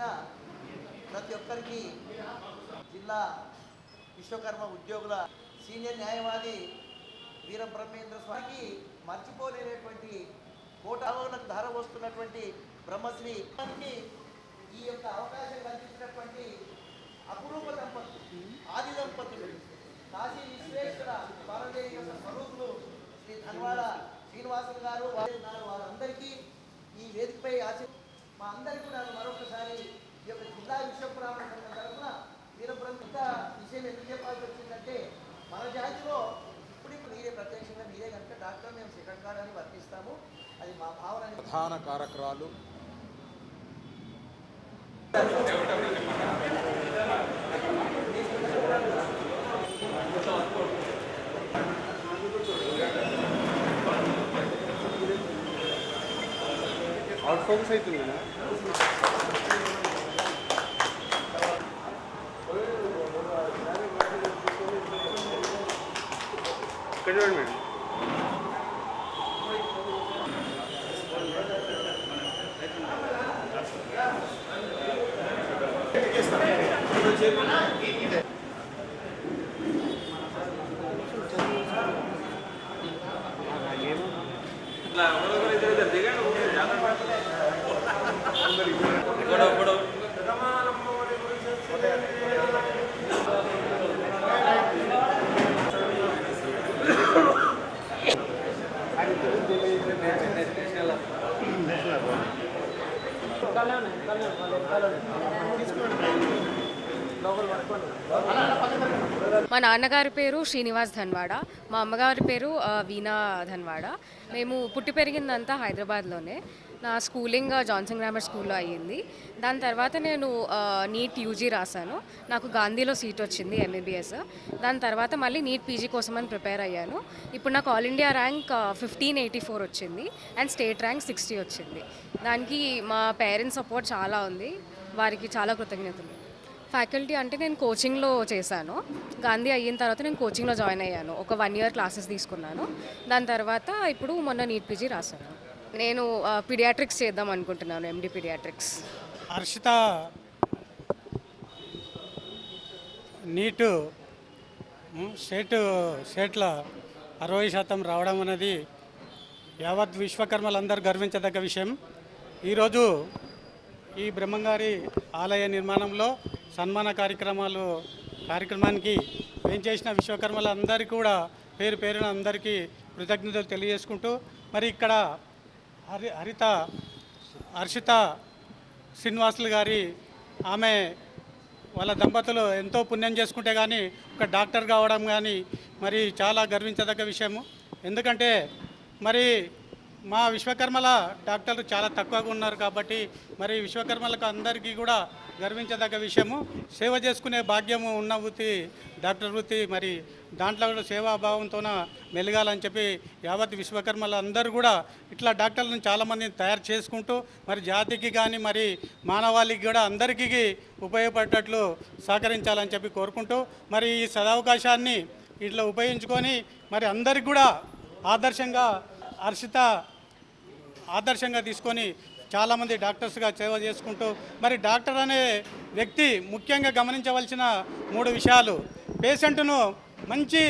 చేసిన ప్రతి ఒక్కరికి జిల్లా విశ్వకర్మ ఉద్యోగుల సీనియర్ న్యాయవాది వీర బ్రహ్మేంద్ర స్వామికి మర్చిపోలేనటువంటి కోటాలకు ధర వస్తున్నటువంటి బ్రహ్మశ్రీ ఈ యొక్క అవకాశం కల్పించినటువంటి అపురూప దంపతులు ఆది దంపతులు కాశీ విశ్వేశ్వర భారతదేశ యొక్క స్వరూపులు శ్రీ ధన్వాడ శ్రీనివాసన్ గారు వారందరికీ ఈ వేదికపై ఆశ మా అందరికీ కూడా మరొకసారి ఈ యొక్క జిల్లా విశ్వపురాణ సంఘం తరఫున వీరబ్రహ్మ విషయం ఎందుకు చెప్పాల్సి వచ్చిందంటే మన జాతిలో ఇప్పుడు ఇప్పుడు మీరే ప్రత్యక్షంగా మీరే కనుక డాక్టర్ మేము సెకండ్ కార్డ్ అని వర్తిస్తాము. అది మా భావన అని ప్రధాన కారకురాలు అవుట్ ఫోకస్ అవుతుంది కదా ఇక్కడ చూడండి మేడం మా నాన్నగారి పేరు శ్రీనివాస్ ధన్వాడ. మా అమ్మగారి పేరు వీణా ధన్వాడ. మేము పుట్టి పెరిగిందంతా హైదరాబాద్లోనే. నా స్కూలింగ్ జాన్సన్ గ్రామర్ స్కూల్లో అయ్యింది. దాని తర్వాత నేను నీట్ యూజీ రాశాను. నాకు గాంధీలో సీట్ వచ్చింది ఎంబీబీఎస్ దాని తర్వాత మళ్ళీ నీట్ పీజీ కోసం అని ప్రిపేర్ అయ్యాను. ఇప్పుడు నాకు all India rank fifteen eighty four వచ్చింది. అండ్ స్టేట్ ర్యాంక్ సిక్స్టీ వచ్చింది. దానికి మా పేరెంట్స్ సపోర్ట్ చాలా ఉంది. వారికి చాలా కృతజ్ఞతలు. ఫ్యాకల్టీ అంటే నేను కోచింగ్లో చేశాను. గాంధీ అయిన తర్వాత నేను కోచింగ్లో జాయిన్ అయ్యాను. ఒక వన్ ఇయర్ క్లాసెస్ తీసుకున్నాను. దాని తర్వాత ఇప్పుడు మొన్న నీట్ పీజీ రాశాను. నేను పిడియాట్రిక్స్ చేద్దాం అనుకుంటున్నాను MD paediatrics. Harshitha NEET um, state స్టేట్ల అరవై శాతం రావడం అనేది యావత్ విశ్వకర్మలందరూ గర్వించదగ్గ విషయం. ఈరోజు ఈ బ్రహ్మంగారి ఆలయ నిర్మాణంలో సన్మాన కార్యక్రమాలు కార్యక్రమానికి ఏం చేసిన విశ్వకర్మలందరికీ కూడా పేరు పేరున అందరికీ కృతజ్ఞతలు తెలియజేసుకుంటూ మరి ఇక్కడ హరి హరిత హర్షిత శ్రీనివాసులు గారి ఆమె వాళ్ళ దంపతులు ఎంతో పుణ్యం చేసుకుంటే కానీ ఒక డాక్టర్ కావడం కానీ మరి చాలా గర్వించదగ్గ విషయము. ఎందుకంటే మరి మా విశ్వకర్మల డాక్టర్లు చాలా తక్కువగా ఉన్నారు కాబట్టి మరి విశ్వకర్మలకు అందరికీ కూడా గర్వించదగ్గ విషయము. సేవ చేసుకునే భాగ్యము ఉన్న వృత్తి డాక్టర్ వృత్తి మరి దాంట్లో కూడా సేవాభావంతోన మెలగాలని చెప్పి యావత్ విశ్వకర్మలు అందరూ కూడా ఇట్లా డాక్టర్లను చాలామందిని తయారు చేసుకుంటూ మరి జాతికి కానీ మరి మానవాళికి కూడా అందరికీ ఉపయోగపడేటట్లు సహకరించాలని చెప్పి కోరుకుంటూ మరి ఈ సదవకాశాన్ని ఇట్లా ఉపయోగించుకొని మరి అందరికి కూడా ఆదర్శంగా హర్షిత ఆదర్శంగా తీసుకొని చాలామంది డాక్టర్స్గా సేవ చేసుకుంటూ మరి డాక్టర్ అనే వ్యక్తి ముఖ్యంగా గమనించవలసిన మూడు విషయాలు. పేషెంట్ను మంచి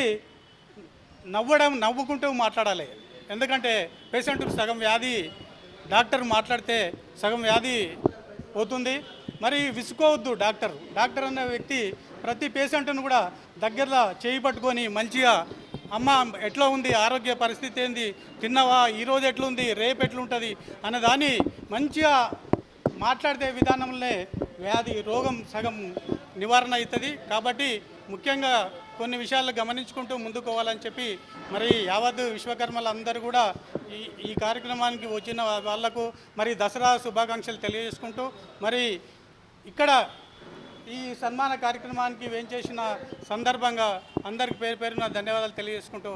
నవ్వడం నవ్వుకుంటూ మాట్లాడాలి. ఎందుకంటే పేషెంట్కు సగం వ్యాధి డాక్టర్ మాట్లాడితే సగం వ్యాధి పోతుంది. మరి విసుకోవద్దు డాక్టర్. డాక్టర్ అనే వ్యక్తి ప్రతి పేషెంట్ను కూడా దగ్గరలో చేయి పట్టుకొని మంచిగా అమ్మ ఎట్లా ఉంది? ఆరోగ్య పరిస్థితి ఏంది? తిన్నవా? ఈరోజు ఎట్లుంది? రేపు ఎట్లుంటుంది? అనే దాన్ని మంచిగా మాట్లాడితే విధానంలోనే వ్యాధి రోగం సగం నివారణ అవుతుంది. కాబట్టి ముఖ్యంగా కొన్ని విషయాలు గమనించుకుంటూ ముందుకు పోవాలని చెప్పి మరి యావత్ విశ్వకర్మలు అందరూ కూడా ఈ ఈ కార్యక్రమానికి వచ్చిన వాళ్ళకు మరి దసరా శుభాకాంక్షలు తెలియజేసుకుంటూ మరి ఇక్కడ ఈ సన్మాన కార్యక్రమానికి వేంచేసిన సందర్భంగా అందరికి పేరు పేరున ధన్యవాదాలు తెలియజేసుకుంటూ